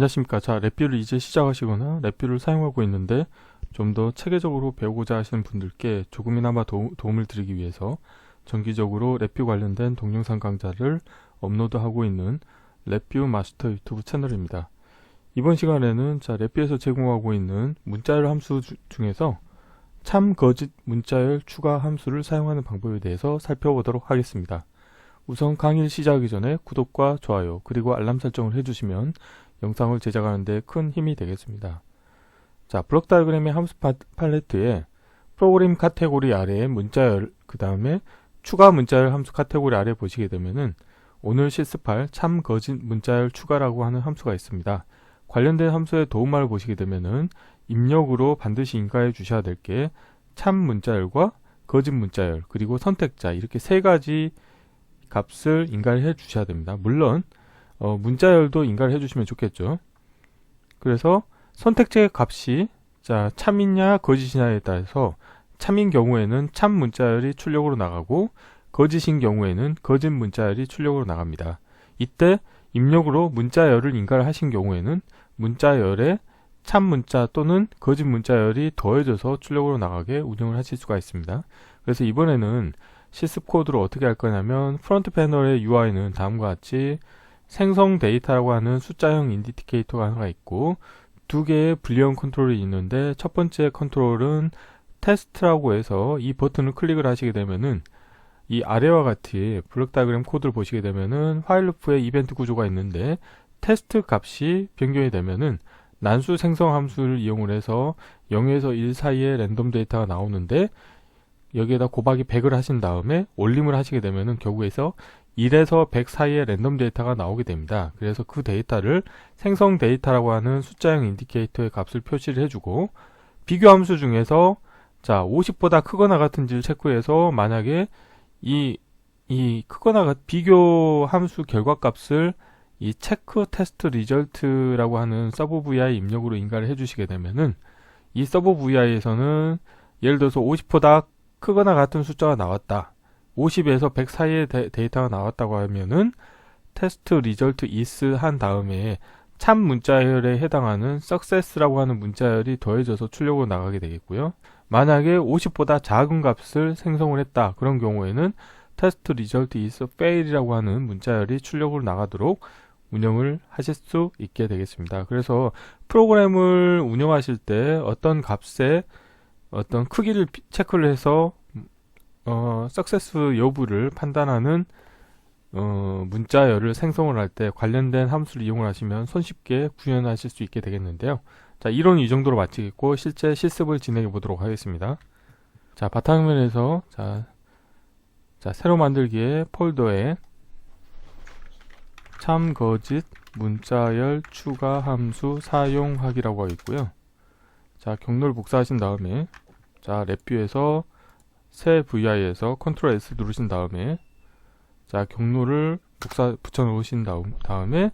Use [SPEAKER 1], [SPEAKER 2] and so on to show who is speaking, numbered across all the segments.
[SPEAKER 1] 안녕하십니까. 자, 랩뷰를 이제 시작하시거나 랩뷰를 사용하고 있는데 좀 더 체계적으로 배우고자 하시는 분들께 조금이나마 도, 도움을 드리기 위해서 정기적으로 랩뷰 관련된 동영상 강좌를 업로드하고 있는 랩뷰 마스터 유튜브 채널입니다. 이번 시간에는 자, 랩뷰에서 제공하고 있는 문자열 함수 주- 중에서 참 거짓 문자열 추가 함수를 사용하는 방법에 대해서 살펴보도록 하겠습니다. 우선 강의를 시작하기 전에 구독과 좋아요 그리고 알람 설정을 해주시면 영상을 제작하는 데 큰 힘이 되겠습니다. 자, 블록 다이어그램의 함수 파- 팔레트에 프로그램 카테고리 아래에 문자열, 그 다음에 추가 문자열 함수 카테고리 아래 보시게 되면은 오늘 실습할 참 거짓 문자열 추가라고 하는 함수가 있습니다. 관련된 함수의 도움말을 보시게 되면은 입력으로 반드시 인가해 주셔야 될 게 참 문자열과 거짓 문자열 그리고 선택자 이렇게 세 가지 값을 인가를 해 주셔야 됩니다. 물론 어, 문자열도 인가를 해주시면 좋겠죠. 그래서 선택지의 값이 자 참이냐 거짓이냐에 따라서 참인 경우에는 참 문자열이 출력으로 나가고 거짓인 경우에는 거짓 문자열이 출력으로 나갑니다. 이때 입력으로 문자열을 인가를 하신 경우에는 문자열에 참 문자 또는 거짓 문자열이 더해져서 출력으로 나가게 운영을 하실 수가 있습니다. 그래서 이번에는 실습 코드로 어떻게 할 거냐면 프론트 패널의 UI는 다음과 같이 생성 데이터라고 하는 숫자형 인디케이터가 하나 있고 두 개의 불리언 컨트롤이 있는데 첫 번째 컨트롤은 테스트라고 해서 이 버튼을 클릭을 하시게 되면은 이 아래와 같이 블록 다이그램 코드를 보시게 되면은 화일 루프의 이벤트 구조가 있는데 테스트 값이 변경이 되면은 난수 생성 함수를 이용을 해서 0에서 1 사이에 랜덤 데이터가 나오는데 여기에다 곱하기 100을 하신 다음에 올림을 하시게 되면은 결국에서 1에서 100 사이의 랜덤 데이터가 나오게 됩니다. 그래서 그 데이터를 생성 데이터라고 하는 숫자형 인디케이터의 값을 표시를 해주고 비교 함수 중에서 자 50보다 크거나 같은지를 체크해서 만약에 이, 이 크거나 같 비교 함수 결과 값을 이 체크 테스트 리절트라고 하는 서브 vi 입력으로 인가를 해주시게 되면은 이 서브 vi에서는 예를 들어서 50보다 크거나 같은 숫자가 나왔다. 50에서 100 사이의 데, 데이터가 나왔다고 하면은 테스트 리절트 is 한 다음에 참 문자열에 해당하는 success라고 하는 문자열이 더해져서 출력으로 나가게 되겠고요. 만약에 50보다 작은 값을 생성을 했다. 그런 경우에는 테스트 리절트 is fail이라고 하는 문자열이 출력으로 나가도록 운영을 하실 수 있게 되겠습니다. 그래서 프로그램을 운영하실 때 어떤 값에 어떤 크기를 피- 체크를 해서 어, 석세스 여부를 판단하는 어, 문자열을 생성을 할 때 관련된 함수를 이용을 하시면 손쉽게 구현하실 수 있게 되겠는데요. 자, 이론이 이 정도로 마치겠고 실제 실습을 진행해 보도록 하겠습니다. 자, 바탕화면에서 자, 자, 새로 만들기에 폴더에 참 거짓 문자열 추가 함수 사용하기라고 하고 있고요. 자, 경로를 복사하신 다음에 자, 랩뷰에서 새 VI에서 컨트롤 S 누르신 다음에 자 경로를 복사 붙여 놓으신 다음, 다음에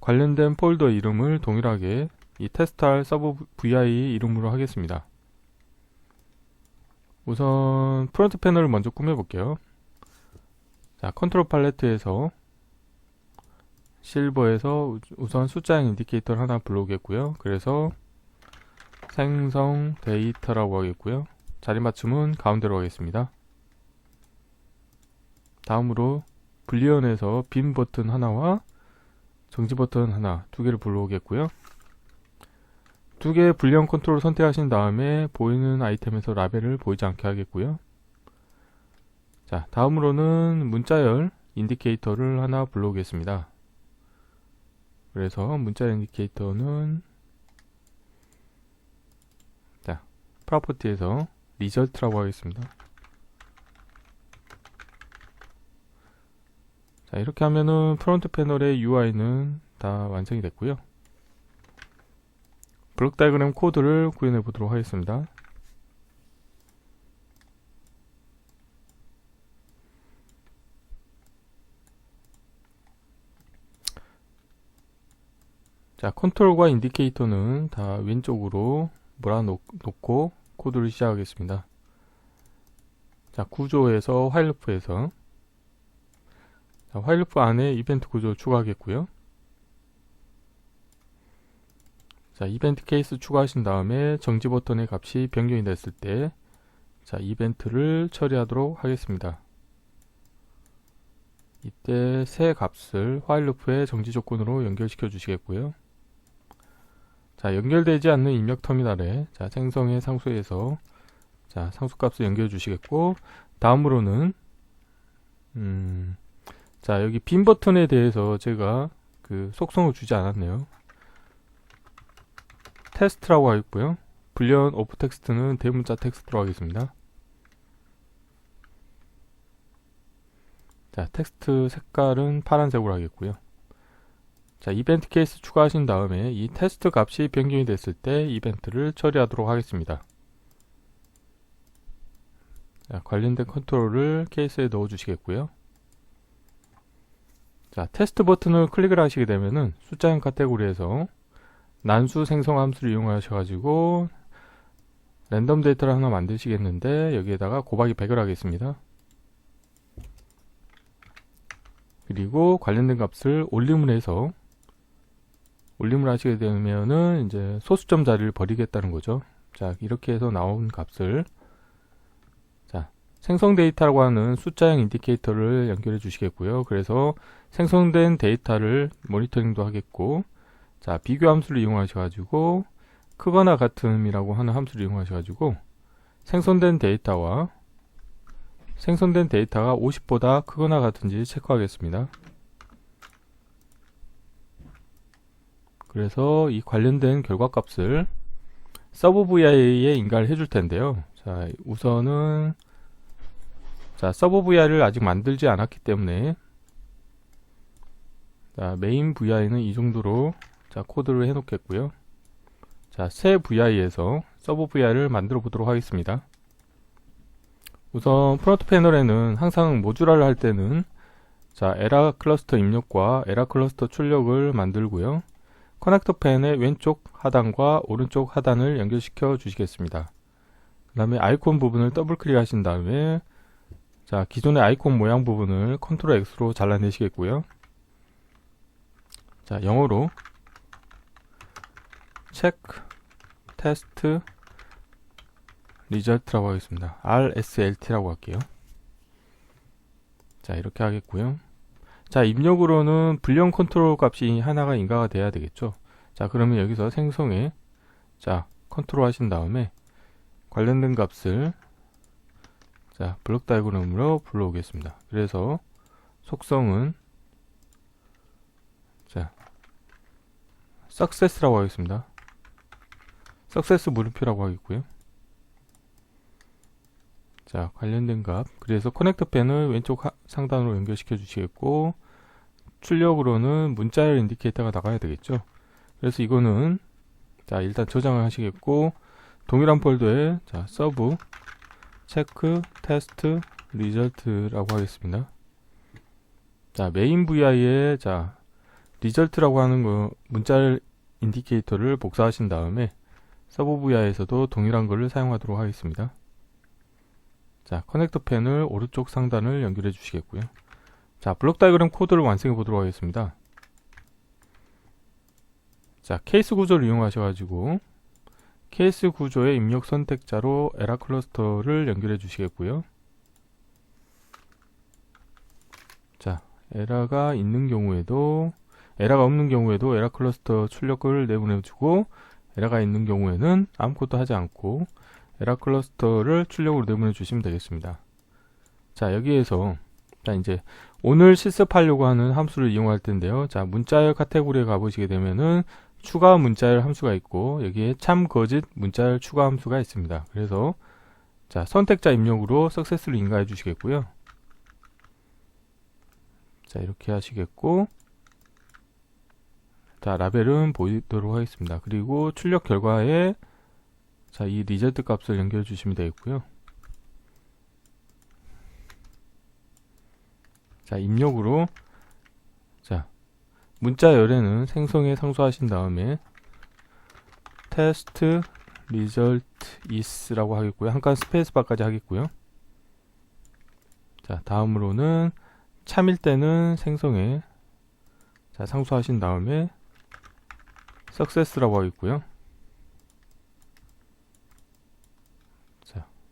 [SPEAKER 1] 관련된 폴더 이름을 동일하게 이 테스트할 서브 VI 이름으로 하겠습니다. 우선 프론트 패널을 먼저 꾸며 볼게요. 자 컨트롤 팔레트에서 실버에서 우- 우선 숫자형 인디케이터를 하나 불러오겠고요. 그래서 생성 데이터라고 하겠고요. 자리 맞춤은 가운데로 하겠습니다. 다음으로 불리언에서 빈 버튼 하나와 정지 버튼 하나 두 개를 불러오겠고요. 두 개의 불리언 컨트롤을 선택하신 다음에 보이는 아이템에서 라벨을 보이지 않게 하겠고요. 자, 다음으로는 문자열 인디케이터를 하나 불러오겠습니다. 그래서 문자열 인디케이터는 자, 프로퍼티에서 리절트라고 하겠습니다. 자, 이렇게 하면은 프론트 패널의 UI는 다 완성이 됐고요. 블록 다이그램 코드를 구현해 보도록 하겠습니다. 자, 컨트롤과 인디케이터는 다 왼쪽으로 몰아놓고 코드를 시작하겠습니다. 자, 구조에서 화일루프에서 자, 화일루프 안에 이벤트 구조 추가하겠고요. 자, 이벤트 케이스 추가하신 다음에 정지 버튼의 값이 변경이 됐을 때 자, 이벤트를 처리하도록 하겠습니다. 이때 새 값을 while 루프의 정지 조건으로 연결시켜 주시겠고요. 자, 연결되지 않는 입력 터미널에 자, 생성의 상수에서 자, 상수 값을 연결해 주시겠고 다음으로는 음, 자, 여기 빈 버튼에 대해서 제가 그 속성을 주지 않았네요. 테스트라고 하겠고요. 불리언 오프 텍스트는 대문자 텍스트로 하겠습니다. 자, 텍스트 색깔은 파란색으로 하겠고요. 자, 이벤트 케이스 추가하신 다음에 이 테스트 값이 변경이 됐을 때 이벤트를 처리하도록 하겠습니다. 자, 관련된 컨트롤을 케이스에 넣어 주시겠고요. 자, 테스트 버튼을 클릭을 하시게 되면은 숫자형 카테고리에서 난수 생성 함수를 이용하셔 가지고 랜덤 데이터를 하나 만드시겠는데 여기에다가 곱하기 100을 하겠습니다. 그리고 관련된 값을 올림을 해서 올림을 하시게 되면은 이제 소수점 자리를 버리겠다는 거죠. 자, 이렇게 해서 나온 값을 자, 생성 데이터라고 하는 숫자형 인디케이터를 연결해 주시겠고요. 그래서 생성된 데이터를 모니터링도 하겠고 자, 비교 함수를 이용하셔 가지고 크거나 같음이라고 하는 함수를 이용하셔 가지고 생성된 데이터와 생성된 데이터가 50보다 크거나 같은지 체크하겠습니다. 그래서 이 관련된 결과값을 서브 VI에 인가를 해줄 텐데요. 자, 우선은 자, 서브 VI를 아직 만들지 않았기 때문에 자, 메인 VI는 이 정도로 자, 코드를 해 놓겠고요. 자, 새 VI에서 서브 VI를 만들어 보도록 하겠습니다. 우선 프론트 패널에는 항상 모듈화를 할 때는 자, 에라 클러스터 입력과 에라 클러스터 출력을 만들고요. 커넥터 펜의 왼쪽 하단과 오른쪽 하단을 연결시켜 주시겠습니다. 그 다음에 아이콘 부분을 더블 클릭하신 다음에 자 기존의 아이콘 모양 부분을 컨트롤 X로 잘라내시겠고요. 자 영어로 체크 테스트 리절트라고 하겠습니다. RSLT라고 할게요. 자 이렇게 하겠고요. 자 입력으로는 불량 컨트롤 값이 하나가 인가가 돼야 되겠죠? 자 그러면 여기서 생성에 자 컨트롤 하신 다음에 관련된 값을 자 블록 다이그램으로 불러오겠습니다. 그래서 속성은 자 success라고 하겠습니다. success 물음표라고 하겠고요 자 관련된 값. 그래서 커넥터 펜을 왼쪽 하, 상단으로 연결시켜 주시겠고 출력으로는 문자열 인디케이터가 나가야 되겠죠? 그래서 이거는 자 일단 저장을 하시겠고 동일한 폴더에 자 서브 체크 테스트 리절트라고 하겠습니다. 자 메인 VI에 자 리절트라고 하는 거 문자열 인디케이터를 복사하신 다음에 서브 VI에서도 동일한 것을 사용하도록 하겠습니다 자, 커넥터 펜을 오른쪽 상단을 연결해 주시겠고요. 자, 블록 다이그램 코드를 완성해 보도록 하겠습니다. 자, 케이스 구조를 이용하셔 가지고 케이스 구조의 입력 선택자로 에라 클러스터를 연결해 주시겠고요. 자, 에라가 있는 경우에도 에라가 없는 경우에도 에라 클러스터 출력을 내보내 주고 에라가 있는 경우에는 아무것도 하지 않고 에라 클러스터를 출력으로 내보내 주시면 되겠습니다. 자, 여기에서 자, 이제 오늘 실습하려고 하는 함수를 이용할 텐데요. 자, 문자열 카테고리에 가보시게 되면은 추가 문자열 함수가 있고 여기에 참 거짓 문자열 추가 함수가 있습니다. 그래서 자, 선택자 입력으로 석세스를 인가해 주시겠고요. 자, 이렇게 하시겠고 자, 라벨은 보이도록 하겠습니다. 그리고 출력 결과에 자, 이 리절트 값을 연결해 주시면 되겠고요. 자, 입력으로 자, 문자 열에는 생성에 상수하신 다음에 테스트 리절트 is라고 하겠고요. 한 칸 스페이스바까지 하겠고요. 자, 다음으로는 참일 때는 생성에 자, 상수하신 다음에 success라고 하겠고요.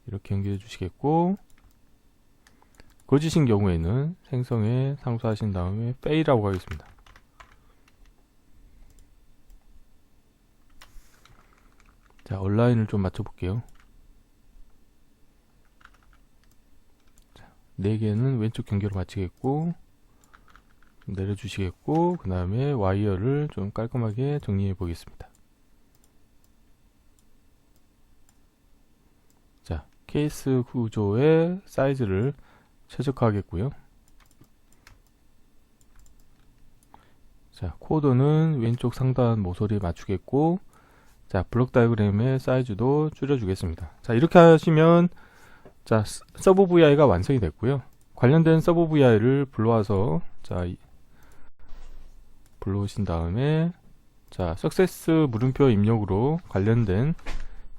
[SPEAKER 1] 이렇게 연결해 주시겠고 거짓인 경우에는 생성에 상수하신 다음에 fail이라고 하겠습니다. 자, 온라인을 좀 맞춰 볼게요. 자, 4개는 왼쪽 경계로 맞추겠고 내려주시겠고 그 다음에 와이어를 좀 깔끔하게 정리해 보겠습니다. 자, 케이스 구조의 사이즈를 최적화하겠고요. 자, 코드는 왼쪽 상단 모서리에 맞추겠고 자, 블록 다이어그램의 사이즈도 줄여주겠습니다. 자, 이렇게 하시면 자, 스- 서브 VI가 완성이 됐고요. 관련된 서브 VI를 불러와서 자, 이- 불러오신 다음에 자, 석세스 물음표 입력으로 관련된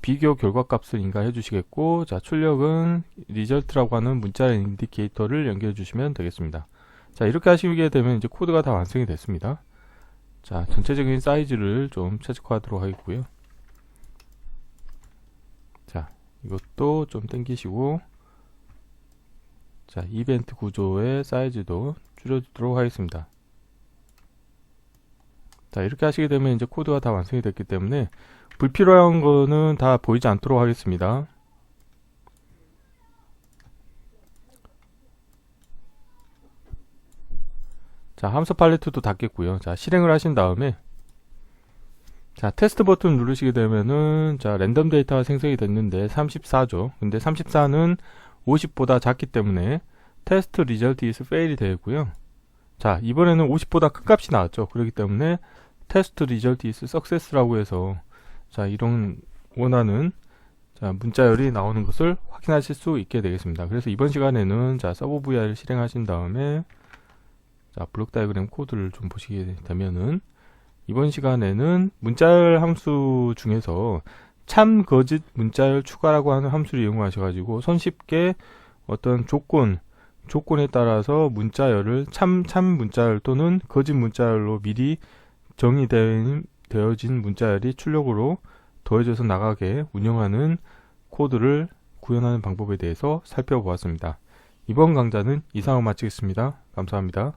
[SPEAKER 1] 비교 결과값을 인가해 주시겠고 자, 출력은 리절트라고 하는 문자 인디케이터를 연결해 주시면 되겠습니다. 자, 이렇게 하시게 되면 이제 코드가 다 완성이 됐습니다. 자, 전체적인 사이즈를 좀 최적화하도록 하겠고요. 자, 이것도 좀 당기시고 자, 이벤트 구조의 사이즈도 줄여주도록 하겠습니다. 자, 이렇게 하시게 되면 이제 코드가 다 완성이 됐기 때문에 불필요한 거는 다 보이지 않도록 하겠습니다. 자, 함수 팔레트도 닫겠고요. 자, 실행을 하신 다음에 자, 테스트 버튼 누르시게 되면은 자, 랜덤 데이터가 생성이 됐는데 34죠. 근데 34는 50보다 작기 때문에 테스트 리절트 is fail이 되고요. 자, 이번에는 50보다 큰 값이 나왔죠. 그렇기 때문에 테스트 리절트 is success라고 해서 자, 이런 원하는 자, 문자열이 나오는 것을 확인하실 수 있게 되겠습니다. 그래서 이번 시간에는 자, 서브 VI를 실행하신 다음에 자, 블록 다이어그램 코드를 좀 보시게 되면은 이번 시간에는 문자열 함수 중에서 참 거짓 문자열 추가라고 하는 함수를 이용하셔 가지고 손쉽게 어떤 조건 조건에 따라서 문자열을 참 참 문자열 또는 거짓 문자열로 미리 정의되어진 문자열이 출력으로 더해져서 나가게 운영하는 코드를 구현하는 방법에 대해서 살펴보았습니다. 이번 강좌는 이상으로 마치겠습니다. 감사합니다.